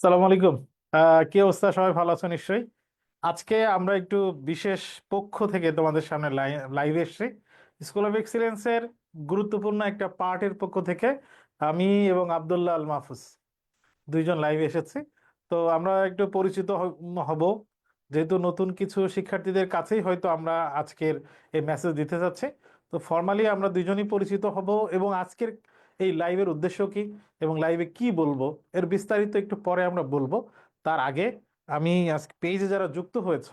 সালাম আলাইকুম। কি অবস্থা? সবাই ভালো আছো নিশ্চয়ই? আজকে আমরা একটু বিশেষ পক্ষ থেকে তোমাদের সামনে লাইভে এসেছি। স্কুল অফ এক্সিলেন্সের গুরুত্বপূর্ণ একটা পার্টের পক্ষ থেকে আমি এবং আব্দুল্লাহ আল মাহফুজ দুইজন লাইভে এসেছি। তো আমরা একটু পরিচিত হব। যেহেতু নতুন কিছু শিক্ষার্থীদের কাছেই হয়তো আমরা আজকের এই মেসেজ দিতে যাচ্ছি তো ফর্মালি আমরা দুজনই পরিচিত হব এবং আজকের এই লাইভের উদ্দেশ্য কি এবং লাইভে কি বলব? এর বিস্তারিত একটু পরে আমরা বলব। তার আগে আমি আজকে পেজে যারা যুক্ত হয়েছ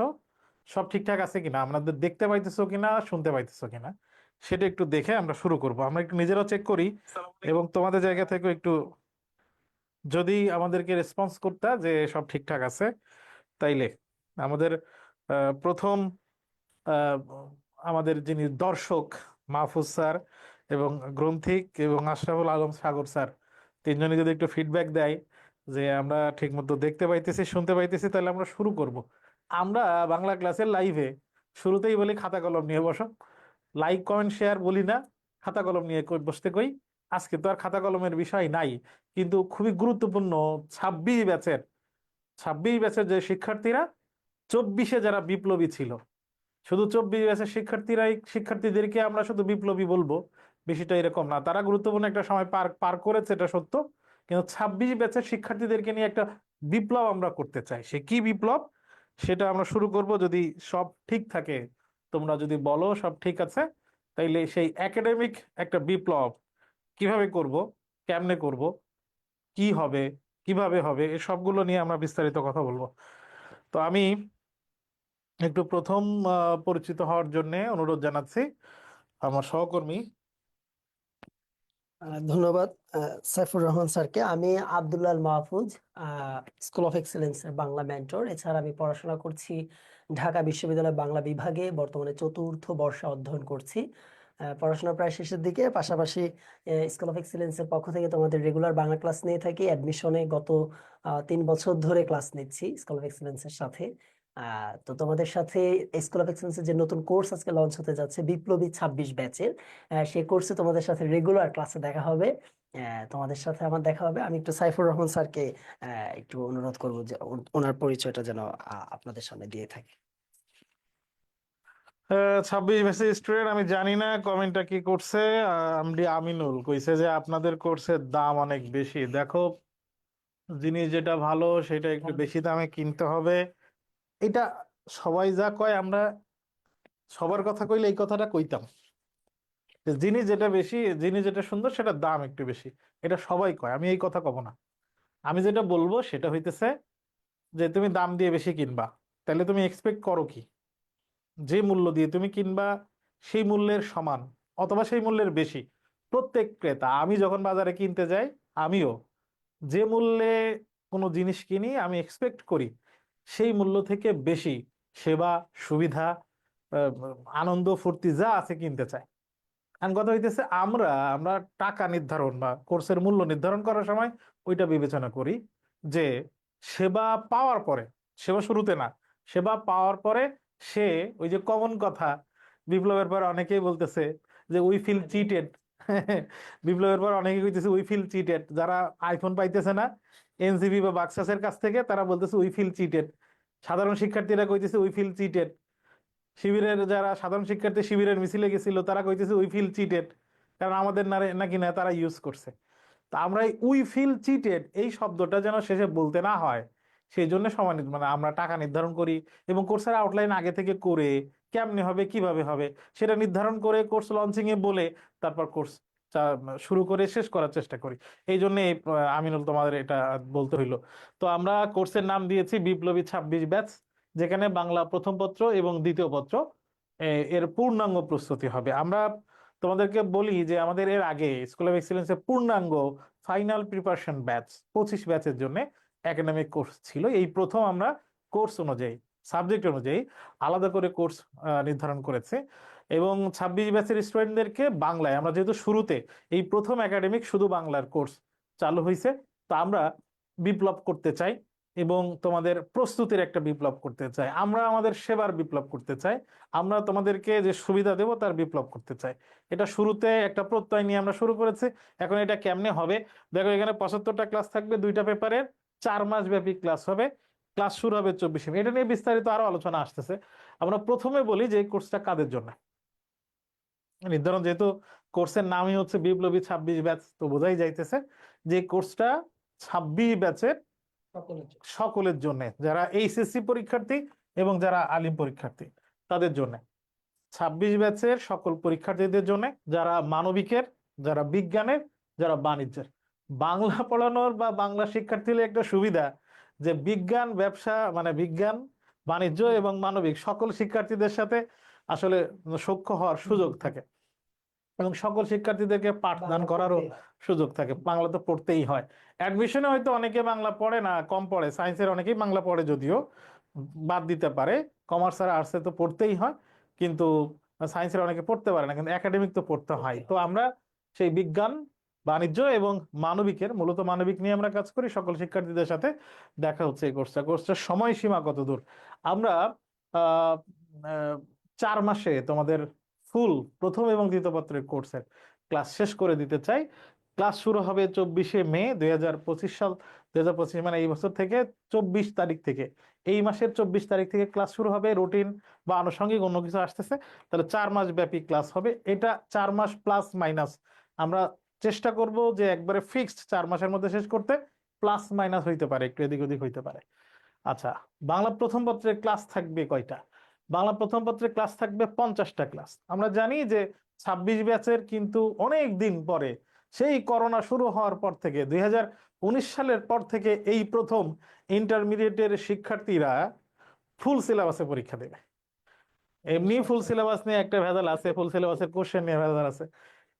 সব ঠিকঠাক আছে কিনা? আমাদের দেখতে পাইতেছো কিনা শুনতে পাইতেছো কিনা? সেটা একটু দেখে আমরা শুরু করব। আমরা একটু নিজেরাও চেক করি এবং তোমাদের জায়গা থেকে একটু যদি আমাদেরকে রেসপন্স করতে যে সব ঠিকঠাক আছে তাইলে আমাদের আহ, প্রথম আহ, আমাদের যিনি দর্শক মাহফুজ স্যার এবং গ্রন্থিক এবং আশরাফুল আলম সাগর স্যার। তিনজনে যদি একটু ফিডব্যাক দেয় যে আমরা ঠিকমতো দেখতে পাইতেছি, শুনতে পাইতেছি, তাহলে আমরা শুরু করব। আমরা বাংলা ক্লাসের লাইভে শুরুতেই বলি খাতা কলম নিয়ে বসো। লাইক কমেন্ট শেয়ার বলি না, খাতা কলম নিয়ে বসতে কই। আজকে তো আর খাতা কলমের বিষয় নাই, কিন্তু খুবই গুরুত্বপূর্ণ ছাব্বিশ ব্যাচের ছাব্বিশ ব্যাচের যে শিক্ষার্থীরা, চব্বিশে যারা বিপ্লবী ছিল। শুধু চব্বিশ ব্যাচের শিক্ষার্থীরাই শিক্ষার্থীদেরকে আমরা শুধু বিপ্লবী বলব বিষয়টা এরকম না। তারা গুরুত্বপূর্ণ একটা সময় পার পার করেছে, এটা সত্য। কিন্তু ছাব্বিশ ব্যাচের শিক্ষার্থীদেরকে নিয়ে একটা বিপ্লব আমরা করতে চাই। সে কি বিপ্লব? সেটা আমরা শুরু করব যদি সব ঠিক থাকে। তোমরা যদি বলো সব ঠিক আছে, তাইলে সেই একাডেমিক একটা বিপ্লব কীভাবে করব, কেমনে করব, কি হবে, কীভাবে হবে এই সবগুলো নিয়ে আমরা বিস্তারিত কথা বলব। তো আমি একটু প্রথম পরিচিত হওয়ার জন্য অনুরোধ জানাচ্ছি আমার সহকর্মী ধন্যবাদ সাইফুর রহমান স্যারকে। আমি Abdullah Mahfuz school of excellence এর বাংলা মেন্টর এছাড়া আমি পড়াশোনা করছি ঢাকা বিশ্ববিদ্যালয় বাংলা বিভাগে, বর্তমানে চতুর্থ বর্ষে অধ্যয়ন করছি। পড়াশোনা প্রায় শেষের দিকে। পাশাপাশি স্কুল অফ এক্সেলেন্স এর পক্ষ থেকে তোমাদের রেগুলার বাংলা ক্লাস নিয়ে থাকি। অ্যাডমিশনে গত তিন বছর ধরে ক্লাস নিচ্ছি স্কুল অফ এক্সেলেন্স এর সাথে। তো তোমাদের সাথে স্কুল অফ এক্সেলেন্স এর যে নতুন কোর্স আজকে লঞ্চ হতে যাচ্ছে বিপ্লবী ছাব্বিশ ব্যাচের সেই কোর্সে তোমাদের সাথে রেগুলার ক্লাসে দেখা হবে। তোমাদের সাথে আমার দেখা হবে। আমি একটু সাইফুর রহমান স্যারকে একটু অনুরোধ করব যে ওনার পরিচয়টা যেন আপনাদের সামনে দিয়ে থাকে। ছাব্বিশ মেসেজ স্টুডেন্ট আমি জানি না কমেন্টটা কি করছে। আমডি আমিনুল কইছে যে আপনাদের কোর্সের দাম অনেক বেশি। দেখো জিনিস যেটা ভালো সেটা একটু বেশি দামে কিনতে হবে। এটা সবাই যা কয়, আমরা সবার কথা কইলে এই কথাটা কইতাম। যে জিনিস যেটা বেশি, জিনিস যেটা সুন্দর সেটার দাম একটু বেশি। এটা সবাই কয়, আমি এই কথা কব না। আমি যেটা বলব, সেটা হইতেছে যে তুমি দাম দিয়ে বেশি কিনবা। তাহলে তুমি এক্সপেক্ট করো কি? যে মূল্য দিয়ে তুমি কিনবা, সেই মূল্যের সমান অথবা সেই মূল্যের বেশি। প্রত্যেক ক্রেতা, আমি যখন বাজারে কিনতে যাই, আমিও যে মূল্যে কোনো জিনিস কিনি, আমি এক্সপেক্ট করি। সেই মূল্য থেকে বেশি সেবা, সুবিধা আনন্দ, ফুর্তি যা আছে কিনতে চায়। এখন কথা হইতেছে আমরা আমরা টাকা নির্ধারণ বা কোর্সের মূল্য নির্ধারণ করার সময় ওইটা বিবেচনা করি যে সেবা পাওয়ার পরে, সেবা শুরুতে না, সেবা পাওয়ার পরে সে ওই যে কমন কথা, বিপ্লবের পর অনেকেই বলতেছে যে উই ফিল চিটেড বিপ্লবের পর অনেকেই কইতেছে উই ফিল চিটেড যারা আইফোন পাইতেছে না এনসিবি বা বাক্সাসের কাছ থেকে তারা বলতেছে উই ফিল চিটেড সাধারণ শিক্ষার্থীরা কইতেছে উই ফিল চিটেড শিবিরের যারা সাধারণ শিক্ষার্থী শিবিরের মিছিলে গেছিল, তারা কইতেছে উই ফিল চিটেড কারণ আমাদের নাকি না তারা ইউজ করছে। তা আমরা উই ফিল চিটেড এই শব্দটা যেন শেষে বলতে না হয়, সেই জন্য সময় মানে আমরা টাকা নির্ধারণ করি এবং কোর্সের আউটলাইন আগে থেকে করে কেমনে হবে, কীভাবে হবে, সেটা নির্ধারণ করে কোর্স লঞ্চিংয়ে বলে তারপর কোর্স শুরু করে শেষ করার চেষ্টা করি। এই জন্য আমিনুল তোমাদের এটা বলতে হইল। তো আমরা কোর্সের নাম দিয়েছি বিপ্লবী ছাব্বিশ ব্যাচ, যেখানে বাংলা প্রথম পত্র এবং দ্বিতীয় পত্র এর পূর্ণাঙ্গ প্রস্তুতি হবে। আমরা তোমাদেরকে বলি যে আমাদের এর আগে স্কুল অফ এক্সিলেন্সের পূর্ণাঙ্গ ফাইনাল প্রিপারেশন ব্যাচ পঁচিশ ব্যাচের জন্য একাডেমিক কোর্স ছিল। এই প্রথম আমরা কোর্স অনুযায়ী সাবজেক্ট অনুযায়ী আলাদা করে কোর্স নির্ধারণ করেছে। এবং ছাব্বিশ ব্যাচের স্টুডেন্টদেরকে বাংলায়। আমরা যেহেতু শুরুতে, এই প্রথম একাডেমিক শুধু বাংলার কোর্স চালু হয়েছে তো আমরা বিপ্লব করতে চাই এবং তোমাদের প্রস্তুতির একটা বিপ্লব করতে চাই। আমরা আমাদের সেবার বিপ্লব করতে চাই। আমরা তোমাদেরকে যে সুবিধা দেব, তার বিপ্লব করতে চাই। এটা শুরুতে একটা প্রত্যয় নিয়ে আমরা শুরু করেছি। এখন এটা কেমনে হবে? দেখো, এখানে পঁচাত্তরটা ক্লাস থাকবে, দুইটা পেপারের চার মাস ব্যাপী ক্লাস হবে। ক্লাস শুরু হবে চব্বিশে মে। এটা নিয়ে বিস্তারিত আরও আলোচনা আসতেছে। আমরা প্রথমে বলি যে এই কোর্সটা কাদের জন্য? নির্ধারণ যেহেতু কোর্সের নামই হচ্ছে বিপ্লবী ছাব্বিশ ব্যাচ তো বোঝাই যাইতেছে যে কোর্সটা ছাব্বিশ ব্যাচের সকলের জন্য। যারা এইচএসসি পরীক্ষার্থী এবং যারা আলিম পরীক্ষার্থী তাদের জন্য ছাব্বিশ ব্যাচের সকল পরীক্ষার্থীদের জন্য যারা মানবিকের যারা বিজ্ঞানের যারা বাণিজ্যের বাংলা পড়ানোর বা বাংলা শিক্ষার্থীদের একটা সুবিধা যে বিজ্ঞান ব্যবসা মানে বিজ্ঞান বাণিজ্য এবং মানবিক সকল শিক্ষার্থীদের সাথে আসলে সখ্য হওয়ার সুযোগ থাকে। এবং সকল শিক্ষার্থীদেরকে পাঠদান করারও সুযোগ থাকে। বাংলা তো পড়তেই হয়। অ্যাডমিশনে হয়তো অনেকে বাংলা পড়ে না কম পড়ে। সায়েন্সের অনেকেই বাংলা পড়ে যদিও বাদ দিতে পারে। কমার্স আর আর্টসে তো পড়তেই হয় কিন্তু সায়েন্সের অনেকে পড়তে পারে না কিন্তু একাডেমিক তো পড়তে হয়। তো আমরা সেই বিজ্ঞান বাণিজ্য এবং মানবিকের মূলত মানবিক নিয়ে আমরা কাজ করি। সকল শিক্ষার্থীদের সাথে দেখা হচ্ছে এই কোর্সটা কোর্সটার সময়সীমা কত দূর আমরা আহ, আহ, চার মাসে তোমাদের ফুল প্রথম এবং দ্বিতীয় পত্রের কোর্সের ক্লাস শেষ করে দিতে চাই। ক্লাস শুরু হবে চব্বিশে মে দুই সাল। দুই হাজার পঁচিশ মানে এই বছর থেকে চব্বিশ তারিখ থেকে। এই মাসের চব্বিশ তারিখ থেকে ক্লাস শুরু হবে রুটিন বা আনুষঙ্গিক অন্য কিছু আসতেছে, তাহলে চার মাস ব্যাপী ক্লাস হবে। এটা চার মাস প্লাস মাইনাস আমরা চেষ্টা করব যে একবারে ফিক্সড চার মাসের মধ্যে শেষ করতে প্লাস মাইনাস হইতে পারে, একটু এদিক ওদিক হইতে পারে। আচ্ছা বাংলা প্রথম পত্রের ক্লাস থাকবে কয়টা? বাংলা প্রথম পত্রের ক্লাস থাকবে পঞ্চাশটা ক্লাস আমরা জানি যে ছাব্বিশ ব্যাচের কিন্তু অনেক দিন পরে সেই করোনা শুরু হওয়ার পর থেকে, দুই সালের পর থেকে এই প্রথম ইন্টারমিডিয়েটের শিক্ষার্থীরা ফুল সিলেবাসে পরীক্ষা দেবে। এমনি ফুল সিলেবাস নিয়ে একটা ভেজাল আছে ফুল সিলেবাসের কোশ্চেন নিয়ে ভেজাল আছে।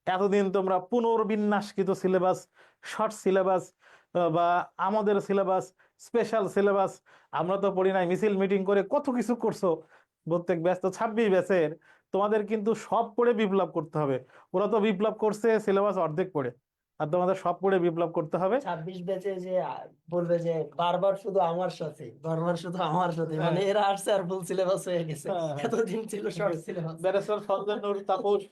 এতদিন তোমরা পুনর্বিন্যাসকৃত সিলেবাস শর্ট সিলেবাস বা আমাদের সিলেবাস স্পেশাল সিলেবাস আমরা তো পড়ি নাই, মিছিল মিটিং করে কত কিছু করছ প্রত্যেক ব্যস্ত ছাব্বিশ ব্যাচের তোমাদের কিন্তু সব পড়ে বিপ্লব করতে হবে। ওরা তো বিপ্লব করছে সিলেবাস অর্ধেক পড়ে। আর তোমাদের সব পড়ে বিপ্লব করতে হবে। ছাব্বিশ ব্যাচে যে বলবে যে বারবার শুধু আমার সাথে বারবার শুধু আমার সাথে মানে এরা আসছে আর ফুল সিলেবাস হয়ে গেছে। হ্যাঁ, হ্যাঁ। এতদিন ছিল short syllabus barrister Fazle Noor Taposh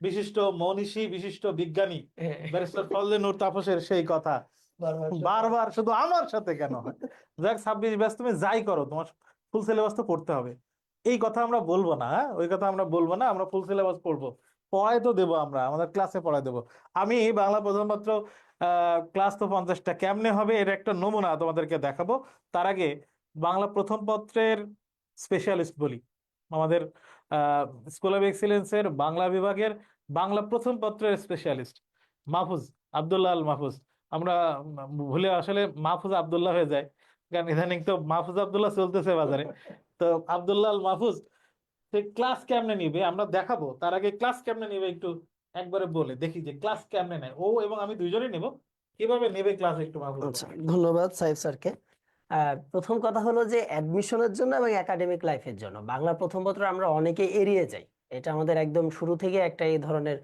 বিশিষ্ট মনীষী বিশিষ্ট বিজ্ঞানী। ব্যারিস্টার ফজলে নূর তাপসের সেই কথা। বারবার শুধু- বারবার শুধু আমার সাথে কেন হয়? যাক ছাব্বিশ ব্যাচ তুমি যাই করো তোমার ফুল সিলেবাস তো পড়তে হবে। এই কথা আমরা বলব না হ্যাঁ? ওই কথা আমরা বলব না, আমরা ফুল সিলেবাস পড়ব। পড়াই তো দেবো আমরা, আমাদের ক্লাসে পড়াই দেবো। আমি বাংলা প্রথমপত্র ক্লাস তো পঞ্চাশটা, কেমনে হবে এর একটা নমুনা তোমাদেরকে দেখাবো। তার আগে বাংলা প্রথম পত্রের স্পেশালিস্ট বলি। আমাদের স্কুল অফ এক্সিলেন্সের বাংলা বিভাগের বাংলা প্রথম পত্রের স্পেশালিস্ট মাহফুজ আব্দুল্লাহ আল মাহফুজ। আমরা ভুলে আসলে মাহফুজ আব্দুল্লাহ হয়ে যায়। কারণ ইদানিং তো মাহফুজ আবদুল্লাহ চলতেছে বাজারে। তো আব্দুল্লাহ মাহফুজ, সে ক্লাস কেমনে নিবে? আমরা দেখাবো। তার আগে ক্লাস কেমনে নিবে একটু একবারে বলে দেখি যে ক্লাস কেমনে নেয়। ও এবং আমি দুইজনই নেব। কীভাবে নেবে ক্লাস একটু মাহফুজ আচ্ছা ধন্যবাদ সাইফ স্যারকে। প্রথম কথা হলো যে অ্যাডমিশনের জন্য এবং একাডেমিক লাইফের জন্য। বাংলা প্রথম পত্র আমরা অনেকে এড়িয়ে যাই। এটা আমাদের একদম শুরু থেকে একটা এই ধরনের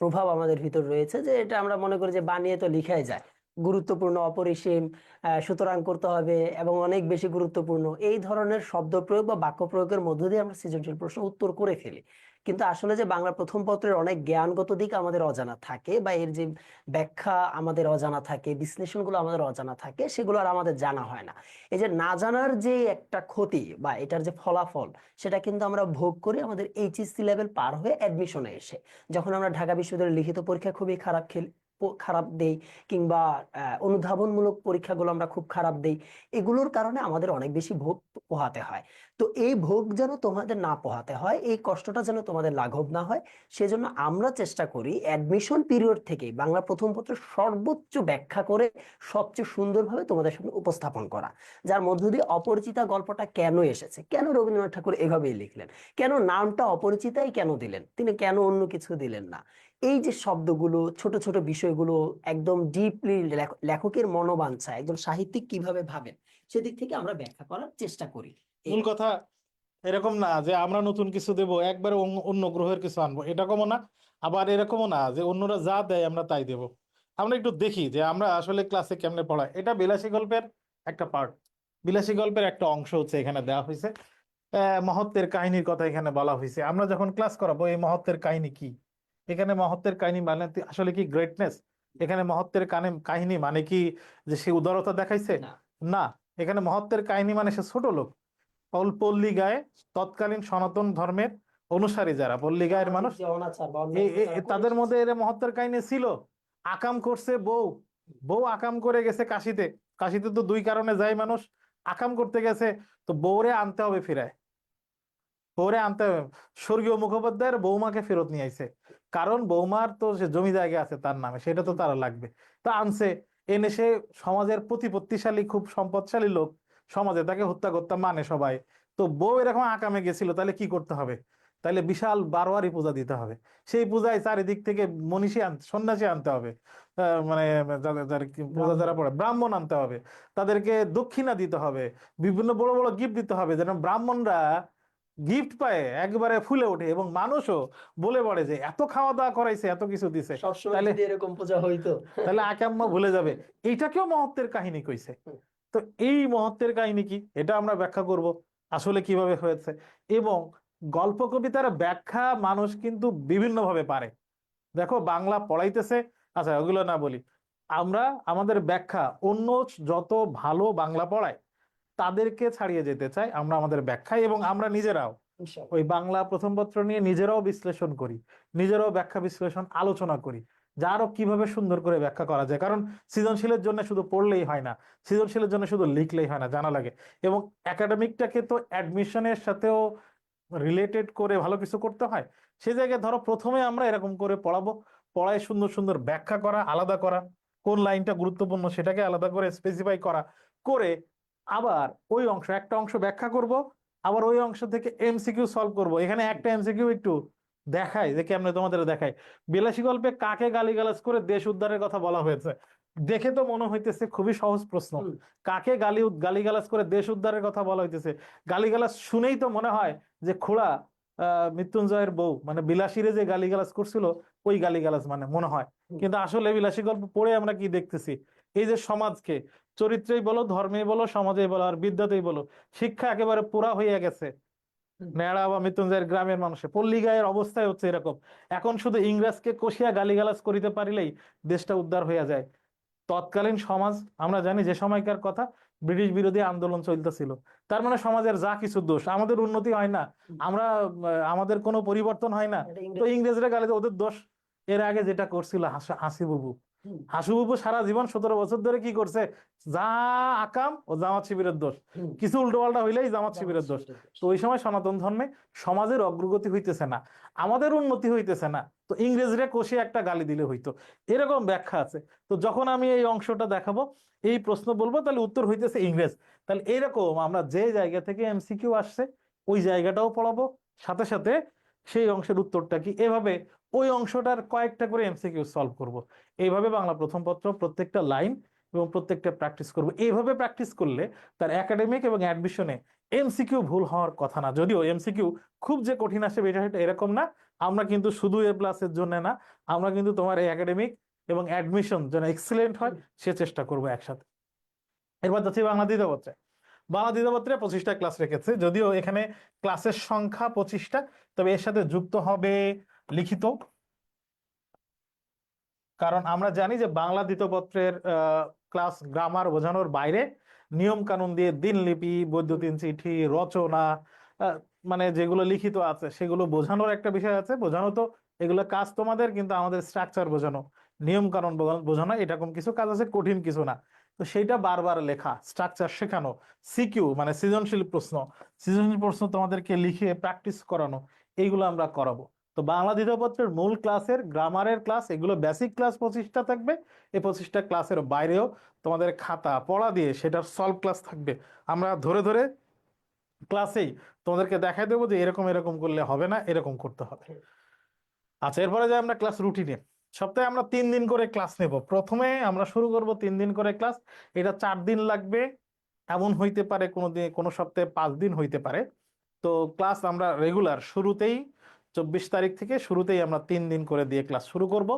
প্রভাব আমাদের ভিতর রয়েছে যে এটা আমরা মনে করি যে বানিয়ে তো লিখাই যায়। গুরুত্বপূর্ণ, অপরিসীম সুতরাং করতে হবে এবং অনেক বেশি গুরুত্বপূর্ণ। এই ধরনের শব্দ প্রয়োগ বা বাক্য প্রয়োগের মধ্য দিয়ে আমরা সৃজনশীল প্রশ্ন উত্তর করে ফেলি। কিন্তু আসলে যে বাংলা প্রথম পত্রের অনেক জ্ঞানগত দিক আমাদের অজানা থাকে বা এর যে ব্যাখ্যা আমাদের অজানা থাকে, বিশ্লেষণগুলো আমাদের অজানা থাকে, সেগুলো আর আমাদের জানা হয় না। এই যে না জানার যে একটা ক্ষতি বা এটার যে ফলাফল, সেটা কিন্তু আমরা ভোগ করি আমাদের এইচএসসি লেভেল পার হয়ে অ্যাডমিশনে এসে, যখন আমরা ঢাকা বিশ্ববিদ্যালয়ের লিখিত পরীক্ষা খুবই খারাপ খেল খারাপ দেই কিংবা অনুধাবনমূলক পরীক্ষাগুলো আমরা খুব খারাপ দেই, এগুলোর কারণে আমাদের অনেক বেশি ভোগ পোহাতে হয়। তো এই ভোগ যেন তোমাদের না পোহাতে হয়, এই কষ্টটা যেন তোমাদের লাঘব না হয়, সেজন্য আমরা চেষ্টা করি অ্যাডমিশন পিরিয়ড থেকেই বাংলা প্রথম পত্র সর্বোচ্চ ব্যাখ্যা করে সবচেয়ে সুন্দরভাবে তোমাদের সামনে উপস্থাপন করা। যার মধ্য দিয়ে অপরিচিতা গল্পটা কেন এসেছে? কেন রবীন্দ্রনাথ ঠাকুর এভাবেই লিখলেন? কেন নামটা অপরিচিতাই কেন দিলেন? তিনি কেন অন্য কিছু দিলেন না? এই যে শব্দগুলো, ছোট ছোট বিষয়গুলো একদম ডিপলি লেখকের মনোবাঞ্ছা, একজন সাহিত্যিক কীভাবে ভাবেন, সেদিক থেকে আমরা ব্যাখ্যা করার চেষ্টা করি। মূল কথা এরকম না যে আমরা নতুন কিছু দেব, একবারে অন্য- গ্রহের কিছু আনব এরকমও না। আবার এরকমও না যে অন্যরা যা দেয় আমরা তাই দেব। আমরা একটু দেখি যে আমরা আসলে ক্লাসে কেমনে পড়াই। এটা বিলাসী গল্পের একটা পার্ট বিলাসী গল্পের একটা অংশ হচ্ছে এখানে দেওয়া হয়েছে। মহত্বের কাহিনীর কথা এখানে বলা হয়েছে। আমরা যখন ক্লাস করাবো, এই মহত্বের কাহিনী কি? এখানে মহত্বের কাহিনী মানে আসলে কি গ্রেটনেস এখানে মহত্বের কানে কাহিনী মানে কি যে সে উদারতা দেখাইছে? না। এখানে মহত্বের কাহিনী মানে সে ছোট লোক। পল্লী গায়ে তৎকালীন সনাতন ধর্মের অনুসারী যারা। পল্লী গায়ের মানুষ এ- তাদের মধ্যে এর মহত্বের কাহিনী ছিল আকাম করছে বউ। বউ আকাম করে গেছে কাশিতে। কাশিতে তো দুই কারণে যায় মানুষ। আকাম করতে গেছে তো বউরে আনতে হবে ফিরায়। বউরে আনতে হবে স্বর্গীয় মুখোপাধ্যায়ের বৌমাকে ফেরত নিয়ে আইছে। কারণ বৌমার তো সে জমি জায়গা আছে তার নামে সেটা তো তারা লাগবে। তা আনছে এনে সে সমাজের প্রতিপত্তিশালী খুব সম্পদশালী লোক সমাজে তাকে হত্যা করতে মানে সবাই। তো বউ এরকম আকামে গেছিল তাহলে কি করতে হবে? তাহলে বিশাল বারোয়ারি পূজা দিতে হবে। সেই পূজায় চারিদিক থেকে মনীষী আনতে সন্ন্যাসী আনতে হবে। মানে পূজা যারা পড়ে ব্রাহ্মণ আনতে হবে। তাদেরকে দক্ষিণা দিতে হবে। বিভিন্ন বড় বড় গিফট দিতে হবে। যেন ব্রাহ্মণরা গিফট পায় একবারে ফুলে ওঠে এবং মানুষও বলে পড়ে যে এত খাওয়া দাওয়া করাইছে এত কিছু দিছে। তাহলে- এরকম পূজা হইতো তাহলে আকাম্মা ভুলে যাবে। এইটাকেও মহত্বের কাহিনী কইছে। তো এই মহত্বের কাহিনী কি? এটা আমরা ব্যাখ্যা করব আসলে কীভাবে হয়েছে। এবং গল্প কবিতার ব্যাখ্যা মানুষ কিন্তু বিভিন্ন ভাবে পারে। দেখো বাংলা পড়াইতেছে আচ্ছা ওগুলো না বলি। আমরা আমাদের ব্যাখ্যা অন্য যত ভালো বাংলা পড়ায় তাদেরকে ছাড়িয়ে যেতে চাই আমরা আমাদের ব্যাখ্যায় এবং আমরা নিজেরাও। ওই বাংলা প্রথম পত্র নিয়ে নিজেরাও বিশ্লেষণ করি নিজেরাও ব্যাখ্যা বিশ্লেষণ আলোচনা করি যা আরও কীভাবে সুন্দর করে ব্যাখ্যা করা যায়। কারণ সৃজনশীলের জন্য শুধু পড়লেই হয় না সৃজনশীলের জন্য শুধু লিখলেই হয় না জানা লাগে। এবং একাডেমিকটাকে তো অ্যাডমিশনের সাথেও রিলেটেড করে ভালো কিছু করতে হয়। সে জায়গায় ধরো প্রথমে আমরা এরকম করে পড়াবো পড়ায় সুন্দর সুন্দর ব্যাখ্যা করা আলাদা করা কোন লাইনটা গুরুত্বপূর্ণ সেটাকে আলাদা করে স্পেসিফাই করা করে আবার ওই অংশ একটা অংশ ব্যাখ্যা করব আবার ওই অংশ থেকে এমসিকিউ সলভ করব। এখানে একটা এমসিকিউ একটু দেখাই যে কেমনে তোমাদের দেখাই। বিলাসী গল্পে কাকে গালিগালাজ করে দেশ উদ্ধারের কথা বলা হয়েছে? দেখে তো মনে হইতেছে খুবই সহজ প্রশ্ন। কাকে গালি গালিগালাজ করে দেশ উদ্ধারের কথা বলা হইতেছে? গালিগালাজ শুনেই তো মনে হয় যে খোড়া আহ মৃত্যুঞ্জয়ের বউ মানে বিলাসীরে যে গালিগালাজ করছিল ওই গালিগালাজ মানে মনে হয়। কিন্তু আসলে বিলাসী গল্প পড়ে আমরা কি দেখতেছি? এই যে সমাজকে চরিত্রেই বলো ধর্মেই বলো সমাজে বলো আর বিদ্যাতেই বলো শিক্ষা একেবারে পুরা হইয়া গেছে। নেড়া বা মৃত্যুঞ্জয়ের গ্রামের মানুষে। পল্লী গায়ের অবস্থায় হচ্ছে এরকম। এখন শুধু ইংরেজকে কষিয়া গালিগালাজ করিতে পারিলেই দেশটা উদ্ধার হইয়া যায়। তৎকালীন সমাজ আমরা জানি যে সময়কার কথা ব্রিটিশ বিরোধী আন্দোলন চলতেছিল। তার মানে সমাজের যা কিছু দোষ আমাদের উন্নতি হয় না। আমরা আমাদের কোনো পরিবর্তন হয় না। তো ইংরেজরা গালি ওদের দোষ এর আগে যেটা করছিল হাসি- হুম, হাসিবুবু সারা জীবন সতেরো বছর ধরে কি করছে? যা আকাম ও জামাত শিবিরের দোষ। কিছু উল্টোপাল্টা হইলেই জামাত শিবিরের দোষ। তো ওই সময় সনাতন ধর্মে সমাজের অগ্রগতি হইতেছে না। আমাদের উন্নতি হইতেছে না। তো ইংরেজরা কষে একটা গালি দিলে হইতো। এরকম ব্যাখ্যা আছে। তো যখন আমি এই অংশটা দেখাবো এই প্রশ্ন বলব তাহলে উত্তর হইতেছে ইংরেজ। তাহলে এরকম আমরা যে জায়গা থেকে এমসিকিউ আসছে ওই জায়গাটাও পড়াবো। সাথে সাথে সেই অংশের উত্তরটা কি? এভাবে ওই অংশটার কয়েকটা করে এমসিকিউ সলভ করব। এইভাবে বাংলা প্রথম পত্র প্রত্যেকটা লাইন এবং প্রত্যেকটা প্র্যাকটিস করব। এইভাবে প্র্যাকটিস করলে তার একাডেমিক এবং অ্যাডমিশনে এমসিকিউ ভুল হওয়ার কথা না। যদিও এমসিকিউ খুব যে কঠিন আসে এটা এটা এরকম না। আমরা কিন্তু শুধু এ প্লাসের জন্য না, আমরা কিন্তু তোমার এই একাডেমিক এবং অ্যাডমিশন যেন এক্সিলেন্ট হয়, সে চেষ্টা করব একসাথে। এরপর যাচ্ছি বাংলা দ্বিতীয় বাংলা দ্বিতীয় পত্রে পঁচিশটা ক্লাস রেখেছে। যদিও এখানে ক্লাসের সংখ্যা পঁচিশটা, তবে এর সাথে যুক্ত হবে লিখিত। কারণ আমরা জানি যে বাংলা দ্বিতীয় পত্রের ক্লাস গ্রামার বোঝানোর বাইরে নিয়ম কানুন দিয়ে দিনলিপি বৈদ্যুতিন চিঠি, রচনা মানে যেগুলো লিখিত আছে সেগুলো বোঝানোর একটা বিষয় আছে। বোঝানো তো এগুলো কাজ তোমাদের, কিন্তু আমাদের স্ট্রাকচার বোঝানো। নিয়ম কানুন বোঝা- বোঝানো এরকম কিছু কাজ আছে, কঠিন কিছু না। তো সেইটা বারবার লেখা স্ট্রাকচার শেখানো সিকিউ মানে সৃজনশীল প্রশ্ন। সৃজনশীল প্রশ্ন তোমাদেরকে লিখে প্র্যাকটিস করানো, এইগুলো আমরা করাবো। তো বাংলা দ্বিতীয়পত্রের মূল ক্লাসের গ্রামারের ক্লাস, এগুলো বেসিক ক্লাস পঁচিশটা থাকবে। এই পঁচিশটা ক্লাসের বাইরেও তোমাদের খাতা, পড়া দিয়ে সেটার সলভ ক্লাস থাকবে। আমরা ধরে ধরে ক্লাসেই তোমাদেরকে দেখাই দেবো যে এরকম এরকম করলে হবে না, এরকম করতে হবে। আচ্ছা এরপরে যাই আমরা ক্লাস রুটিনে সপ্তাহে আমরা তিন দিন করে ক্লাস নেব। প্রথমে আমরা শুরু করব তিন দিন করে ক্লাস এটা চার দিন লাগবে। এমন হইতে পারে কোনো দিন, কোনো সপ্তাহে পাঁচ দিন হইতে পারে। তো ক্লাস আমরা রেগুলার শুরুতেই চব্বিশ তারিখ থেকে শুরুতেই আমরা তিন দিন করে দিয়ে ক্লাস শুরু করব।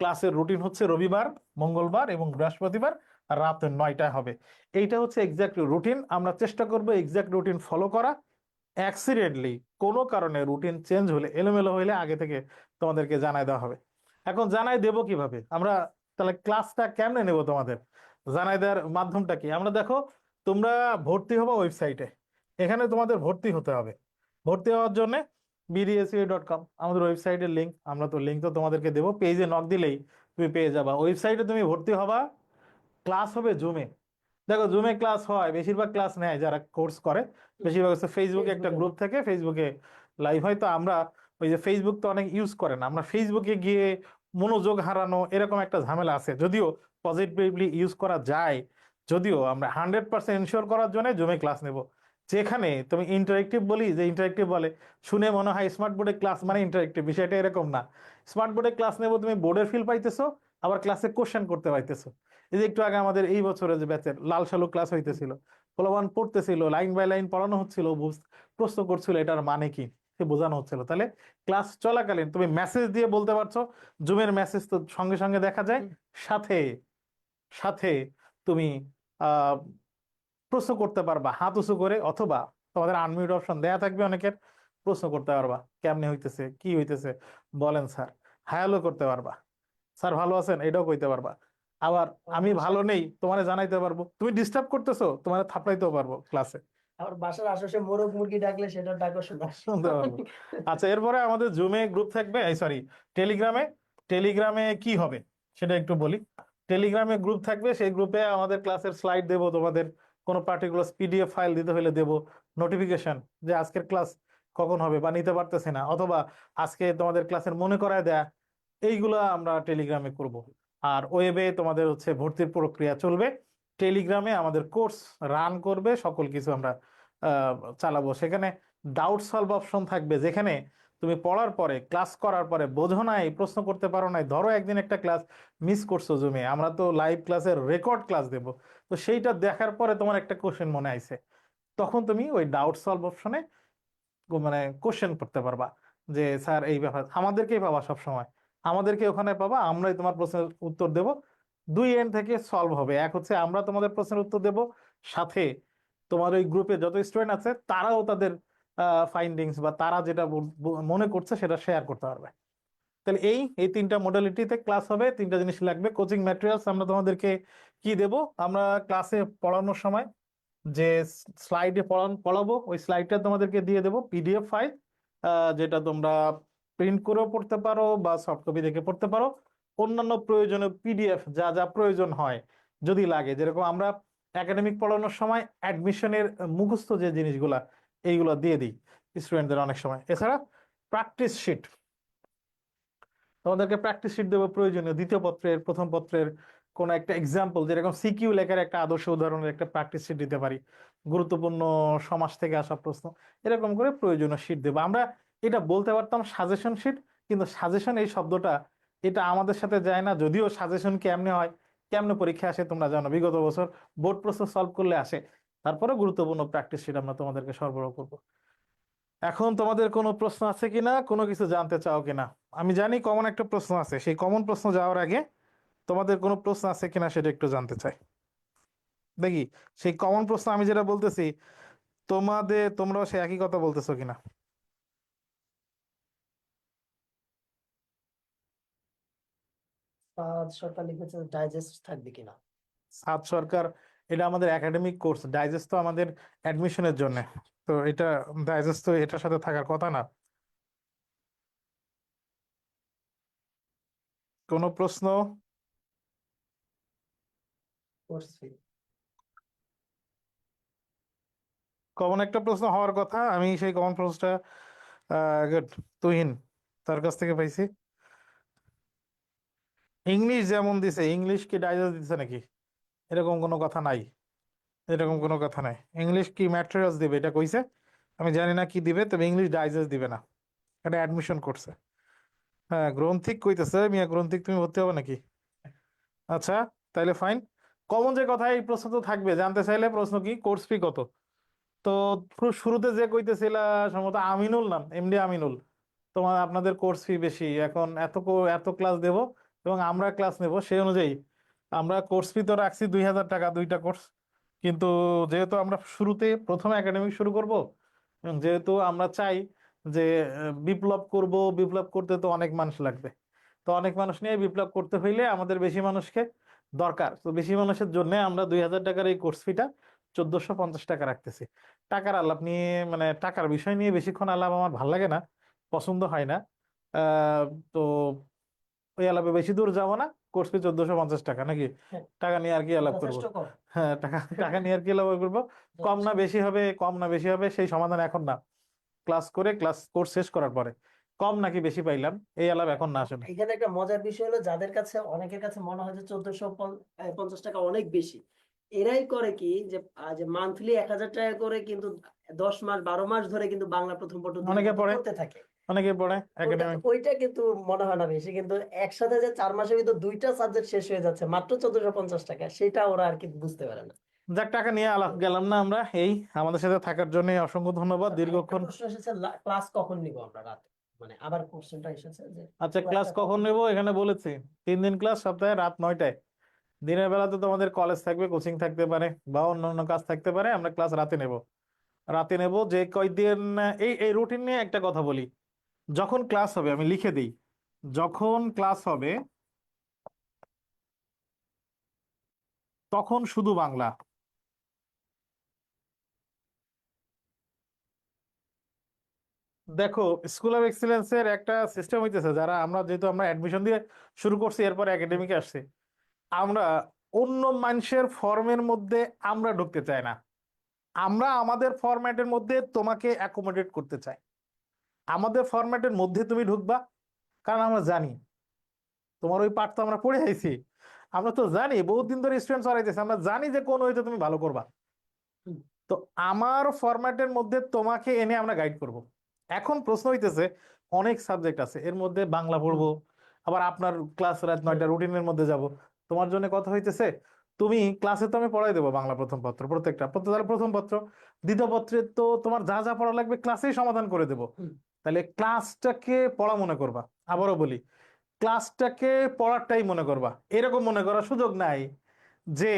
ক্লাসের রুটিন হচ্ছে রবিবার, মঙ্গলবার এবং বৃহস্পতিবার রাত নয়টায় হবে। এইটা হচ্ছে এক্সাক্ট রুটিন আমরা চেষ্টা করব এক্সাক্ট রুটিন ফলো করা। অ্যাক্সিডেন্টলি কোনো কারণে রুটিন চেঞ্জ হলে, এলোমেলো হলে আগে থেকে তোমাদেরকে জানাই দেওয়া হবে। এখন জানাই দেব কীভাবে? আমরা তাহলে ক্লাসটা কেমনে নেব তোমাদের? জানাই দেওয়ার মাধ্যমটা কি? আমরা দেখো, তোমরা ভর্তি হব ওয়েবসাইটে এখানে তোমাদের ভর্তি হতে হবে। ভর্তি হওয়ার জন্য বিডিএসইউ ডট কম আমাদের ওয়েবসাইটের লিঙ্ক আমরা তো লিঙ্ক তো তোমাদেরকে দেবো। পেজে নক দিলেই তুমি পেয়ে যাবা। ওয়েবসাইটে তুমি ভর্তি হবা ক্লাস হবে জুমে দেখো জুমে ক্লাস হয়, বেশিরভাগ ক্লাস নেয় যারা কোর্স করে। বেশিরভাগ হচ্ছে ফেসবুকে একটা গ্রুপ থেকে ফেসবুকে লাইভ হয়। তো আমরা ওই যে ফেসবুক তো অনেক ইউজ করে না, আমরা ফেসবুকে গিয়ে মনোযোগ হারানো এরকম একটা ঝামেলা আছে। যদিও পজিটিভলি ইউজ করা যায়, যদিও আমরা হান্ড্রেড পার্সেন্ট ইনশিওর করার জন্য জুমে ক্লাস নেব। যেখানে তুমি ইন্টারেক্টিভ বলি যে ইন্টারেক্টিভ বলে শুনে মনে হয় স্মার্ট বোর্ডে ক্লাস মানে ইন্টারেক্টিভ বিষয়টা এরকম না। স্মার্ট বোর্ডে ক্লাস নেব তুমি বোর্ডের ফিল পাইতেছো আবার ক্লাসে কোশ্চেন করতে পাইতেছো। এই যে একটু আগে আমাদের এই বছরে যে ব্যাচের লাল সালু ক্লাস হইতেছিল পোলাবান পড়তেছিল লাইন বাই লাইন পড়ানো হচ্ছিল প্রশ্ন করছিল এটার মানে কি সে বোঝানো হচ্ছিল। তাহলে ক্লাস চলাকালীন তুমি মেসেজ দিয়ে বলতে পারছ জুমের মেসেজ তো সঙ্গে সঙ্গে দেখা যায় সাথে সাথে তুমি আহ প্রশ্ন করতে পারবা হাত উঁচু করে অথবা তোমাদের আনমিউট অপশন দেয়া থাকবে অনেকের প্রশ্ন করতে পারবা কেমনে হইতেছে কি হইতেছে বলেন স্যার হায়ালো করতে পারবা। স্যার ভালো আছেন? এটাও কইতে পারবা। আবার আমি ভালো নেই তোমারে জানাইতে পারব। তুমি ডিস্টার্ব করতেছো তোমারে থাপড়াইতেও পারব ক্লাসে আবার বাসার আশেপাশে মোরগ মুরগি ডাকলে সেটা ডাকো শুনতে পারব। আচ্ছা এরপরে আমাদের জুমে গ্রুপ থাকবে এই সরি টেলিগ্রামে টেলিগ্রামে কি হবে সেটা একটু বলি। টেলিগ্রামে গ্রুপ থাকবে সেই গ্রুপে আমাদের ক্লাসের স্লাইড দেবো তোমাদের। কোনো পার্টিকুলার পিডিএফ ফাইল দিতে হলে দেবো নোটিফিকেশন যে আজকের ক্লাস কখন হবে বা নিতে পারতেছে না অথবা আজকে তোমাদের ক্লাসের মনে করায় দেয়া, এইগুলো আমরা টেলিগ্রামে করব। আর ওয়েবে তোমাদের হচ্ছে ভর্তির প্রক্রিয়া চলবে। টেলিগ্রামে আমাদের কোর্স রান করবে, সকল কিছু আমরা চালাবো। সেখানে ডাউট সলভ অপশন থাকবে, যেখানে তুমি পড়ার পরে ক্লাস করার পরে বোঝো নাই প্রশ্ন করতে পারো নাই, ধরো একদিন একটা ক্লাস মিস করছ জুমে আমরা তো লাইভ ক্লাসের রেকর্ড ক্লাস দেব। তো সেইটা দেখার পরে তোমার একটা কোশ্চেন মনে আইছে। তখন তুমি ওই ডাউট সলভ অপশনে মানে কোশ্চেন করতে পারবা যে, স্যার, এই ব্যাপার, আমাদেরকেই পাবা সব সময় আমাদেরকে ওখানে পাবা, আমরাই তোমার প্রশ্নের উত্তর দেব। দুই এন্ড থেকে সলভ হবে। এক হচ্ছে আমরা তোমাদের প্রশ্নের উত্তর দেব। সাথে তোমার ওই গ্রুপে যত স্টুডেন্ট আছে, তারাও তাদের ফাইন্ডিংস বা তারা যেটা মনে করছে সেটা শেয়ার করতে পারবে। তাহলে এই এই তিনটা মডালিটিতে ক্লাস হবে, তিনটা জিনিস লাগবে। কোচিং ম্যাটেরিয়ালস আমরা তোমাদেরকে কি দেব? আমরা ক্লাসে পড়ানোর সময় যে স্লাইডে পড়ান পড়াবো, ওই স্লাইডটা তোমাদেরকে দিয়ে দেবো পিডিএফ ফাইল যেটা তোমরা প্রিন্ট করেও পড়তে পারো বা সফট কপি দেখে পড়তে পারো। অন্যান্য প্রয়োজনীয় পিডিএফ যা যা প্রয়োজন হয়, যদি লাগে। যেরকম আমরা একাডেমিক পড়ানোর সময় অ্যাডমিশনের মুখস্থ যে জিনিসগুলা, এইগুলো দিয়ে দিই স্টুডেন্টদের অনেক সময়। এছাড়া প্র্যাকটিস শিট তোমাদেরকে প্র্যাকটিস শিট দেবো প্রয়োজনীয় দ্বিতীয় পত্রের, প্রথম পত্রের কোন একটা এক্সাম্পল যেরকম সিকিউ লেখার একটা আদর্শ উদাহরণের একটা প্র্যাকটিস শিট দিতে পারি। গুরুত্বপূর্ণ সমাজ থেকে আসা প্রশ্ন, এরকম করে প্রয়োজনীয় শিট দেবো। আমরা এটা বলতে পারতাম সাজেশন শিট কিন্তু সাজেশন এই শব্দটা, এটা আমাদের সাথে যায় না, যদিও সাজেশন কেমনে হয়, কেমনে পরীক্ষা আসে তোমরা জানো, বিগত বছর বোর্ড প্রশ্ন সলভ করলে আসে। তারপরে গুরুত্বপূর্ণ প্র্যাকটিস শিট আমরা তোমাদেরকে সরবরাহ করব। এখন তোমাদের কোনো প্রশ্ন আছে কিনা? কোনো কিছু জানতে চাও কিনা? আমি জানি কমন একটা প্রশ্ন আছে। সেই কমন প্রশ্ন যাওয়ার আগে তোমাদের কোনো প্রশ্ন আছে কিনা সেটা একটু জানতে চাই। দেখি সেই কমন প্রশ্ন আমি যেটা বলতেছি তোমাদের তোমরাও সেই একই কথা বলতেছো কিনা? সাদ সরকার লিখেছে ডাইজেস্ট থাকবে কিনা? সাত সরকার এটা আমাদের একাডেমিক কোর্স ডাইজেস্ট তো আমাদের অ্যাডমিশনের জন্য। তো এটা ডাইজেস্ট তো এটার সাথে থাকার কথা না। কোনো প্রশ্ন? কমন একটা প্রশ্ন হওয়ার কথা আমি সেই কমন প্রশ্নটা গুড তুহিন তার কাছ থেকে পাইছি। ইংলিশ যেমন দিছে ইংলিশ কি ডাইজেস্ট দিছে নাকি? এরকম কোনো কথা নাই। এরকম কোনো কথা নাই। ইংলিশ কি ম্যাটেরিয়ালস দিবে? এটা কইছে। আমি জানি না কি দিবে, তবে ইংলিশ ডাইজেস দিবে না। এটা অ্যাডমিশন করছে। হ্যাঁ গ্রন্থিক কইতেছে। মিয়া গ্রন্থিক তুমি ভর্তি হবে নাকি? আচ্ছা তাইলে ফাইন কমন যে কথা, এই প্রশ্ন তো থাকবে। জানতে চাইলে প্রশ্ন কি? কোর্স ফি কত? তো শুরুতে যে কইতেছিলা সম্ভবত আমিনুল নাম এমডি আমিনুল। তোমার আপনাদের কোর্স ফি বেশি। এখন এত এত ক্লাস দেব এবং আমরা ক্লাস নেব সেই অনুযায়ী। আমরা কোর্স ফি তো রাখছি দুই হাজার টাকা, দুইটা কোর্স কিন্তু যেহেতু আমরা শুরুতে প্রথম একাডেমিক শুরু করব যেহেতু আমরা চাই যে বিপ্লব করব, বিপ্লব করতে তো অনেক মানুষ লাগবে। তো অনেক মানুষ নিয়ে বিপ্লব করতে হইলে আমাদের বেশি মানুষকে দরকার। তো বেশি মানুষের জন্য আমরা দুই হাজার টাকার এই কোর্স ফিটা চোদ্দশো পঞ্চাশ টাকা রাখতেছি। টাকার আলাপ নিয়ে মানে টাকার বিষয় নিয়ে বেশিক্ষণ আলাপ আমার ভালো লাগে না, পছন্দ হয় না। তো ওই আলাপে বেশি দূর যাব না কোর্স ফি চোদ্দশো পঞ্চাশ টাকা নাকি? হ্যাঁ। টাকা নিয়ে আর কি আলাপ করব? হ্যাঁ টাকা টাকা নিয়ে আর কি আলাপ করব? কম না বেশি হবে কম না বেশি হবে সেই সমাধান এখন না। ক্লাস করে ক্লাস কোর্স শেষ করার পরে। কম নাকি বেশি পাইলাম এই আলাপ এখন না আসলে। এখানে একটা মজার বিষয় হলো যাদের কাছে অনেকের কাছে মনে হয় যে চোদ্দশো পঞ্চাশ টাকা অনেক বেশি। এরাই করে কি যে মান্থলি এক হাজার টাকা করে কিন্তু দশ মাস বারো মাস ধরে কিন্তু বাংলা প্রথম দুই অনেকে পত্র পড়ে। করতে থাকে। অনেকে পড়ে একাডেমিক ওইটা কিন্তু মনে হয় না বেশি কিন্তু একসাথে যে চার মাসের ভিতর দুইটা সাবজেক্ট শেষ হয়ে যাচ্ছে মাত্র চোদ্দশো পঞ্চাশ টাকা সেটা ওরা আর কি বুঝতে পারে না। যাক টাকা নিয়ে আলাপ গেলাম না আমরা এই আমাদের সাথে থাকার জন্য অসংখ্য ধন্যবাদ দীর্ঘক্ষণ। প্রশ্ন এসেছে ক্লাস কখন নিব আমরা রাতে? মানে আবার কোশ্চেনটা এসেছে যে আচ্ছা ক্লাস কখন নেব? এখানে বলেছি তিন দিন ক্লাস সপ্তাহে রাত নয়টায়। দিনের বেলাতে তোমাদের কলেজ থাকবে কোচিং থাকতে পারে বা অন্য অন্য কাজ থাকতে পারে আমরা ক্লাস রাতে নেব। রাতে নেব যে কয়দিন এই এই রুটিন নিয়ে একটা কথা বলি। যখন ক্লাস হবে, আমি লিখে দিই। যখন ক্লাস হবে, তখন শুধু বাংলা। দেখো স্কুল অফ এক্সিলেন্সের একটা সিস্টেম হইতেছে, যারা আমরা যেহেতু আমরা অ্যাডমিশন দিয়ে শুরু করছি, এরপর একাডেমিকে আসছে। আমরা অন্য মানুষের ফর্মের মধ্যে আমরা ঢুকতে চাই না। আমরা আমাদের ফরম্যাটের মধ্যে তোমাকে অ্যাকোমোডেট করতে চাই। আমাদের ফরম্যাটের মধ্যে তুমি ঢুকবা, কারণ আমরা জানি। তোমার ওই পাঠ তো আমরা পড়ে আইছি। আমরা তো জানি বহুত দিন ধরে স্টুডেন্ট চলাইতেছে, আমরা জানি যে কোন ওইতে তুমি ভালো করবা। তো আমার ফরম্যাটের মধ্যে তোমাকে এনে আমরা গাইড করব। এখন প্রশ্ন হইতেছে, অনেক সাবজেক্ট আছে, এর মধ্যে বাংলা পড়ব, আবার আপনার ক্লাস রাত নয়টা রুটিনের মধ্যে যাব। তোমার জন্য কথা হইতেছে, তুমি ক্লাসে তো আমি পড়াই দেবো বাংলা প্রথম পত্র, প্রত্যেকটা প্রথম পত্র। দ্বিতীয় পত্রে তো তোমার যা যা পড়া লাগবে ক্লাসেই সমাধান করে দেবো। তাহলে ক্লাসটাকে পড়া মনে করবা। আবারও বলি ক্লাসটাকে পড়ারটাই মনে করবা। এরকম মনে করার সুযোগ নাই যে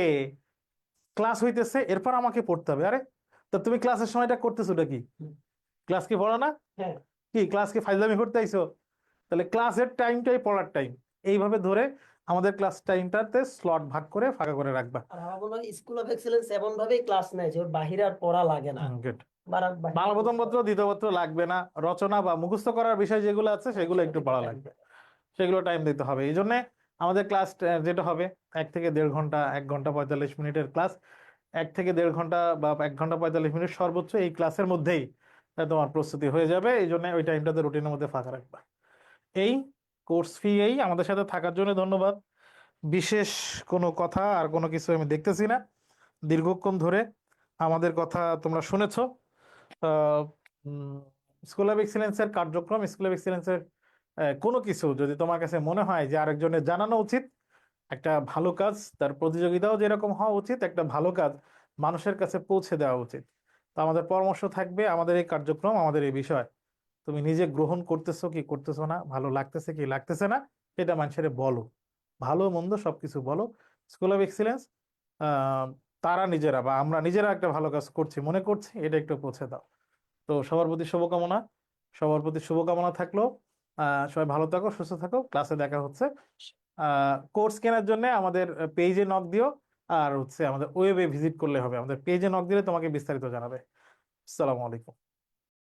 ক্লাস হইতেছে এরপর আমাকে পড়তে হবে। আরে তা তুমি ক্লাসের সময়টা করতেছোটা কি। ক্লাস কি পড়া না? হ্যাঁ। কি ক্লাস কি ফাইজলামি করতে আইছো? তাহলে ক্লাসের টাইমটাই পড়ার টাইম এইভাবে ধরে আমাদের ক্লাস টাইমটাতে স্লট ভাগ করে ফাঁকা করে রাখবা। আর আমার মনে হয় স্কুল অফ এক্সেলেন্স এমন ভাবেই ক্লাস নেয় যে ওর বাহিরে আর পড়া লাগে না। বাংলা প্রথম পত্র দ্বিতীয় পত্র লাগবে না। রচনা বা মুখস্থ করার বিষয় যেগুলো আছে, সেগুলো একটু পড়া লাগবে। সেগুলো টাইম দিতে হবে। এই জন্য আমাদের ক্লাস যেটা হবে, এক থেকে দেড় ঘণ্টা, এক ঘণ্টা পঁয়তাল্লিশ মিনিটের ক্লাস এক থেকে দেড় ঘণ্টা বা এক ঘণ্টা পঁয়তাল্লিশ মিনিট সর্বোচ্চ এই ক্লাসের মধ্যেই তোমার প্রস্তুতি হয়ে যাবে। এই জন্য ওই টাইমটাতে রুটিনের মধ্যে ফাঁকা রাখবা। এই কোর্স ফি এই আমাদের সাথে থাকার জন্য ধন্যবাদ। বিশেষ কোনো কথা আর কোনো কিছু আমি দেখতেছি না। দীর্ঘক্ষণ ধরে আমাদের কথা তোমরা শুনেছো। স্কুল অফ এক্সিলেন্সের কার্যক্রম স্কুল অফ এক্সিলেন্সের কোনো কিছু যদি তোমার কাছে মনে হয় যে আরেকজনের জানানো উচিত, একটা ভালো কাজ, তার প্রতিযোগিতাও যেরকম হওয়া উচিত, একটা ভালো কাজ মানুষের কাছে পৌঁছে দেওয়া উচিত। তো আমাদের পরামর্শ থাকবে, আমাদের এই কার্যক্রম, আমাদের এই বিষয়। তুমি নিজে গ্রহণ করতেছো কি করতেছো না, ভালো লাগতেছে কি লাগতেছে না এটা মানুষের বলো। ভালো, মন্দ সবকিছু বলো। স্কুল অফ এক্সিলেন্স তারা নিজেরা বা আমরা নিজেরা একটা ভালো কাজ করছি, মনে করছি, এটা একটু পৌঁছে দাও। তো সবার প্রতি শুভকামনা। সবার প্রতি শুভকামনা থাকল। সবাই ভালো থাকো, সুস্থ থাকো। ক্লাসে দেখা হচ্ছে। কোর্স কেনার জন্য আমাদের পেজে নক দিও। আর হচ্ছে আমাদের ওয়েবে ভিজিট করলে হবে। আমাদের পেজে নক দিলে তোমাকে বিস্তারিত জানাবে। আসসালামু আলাইকুম।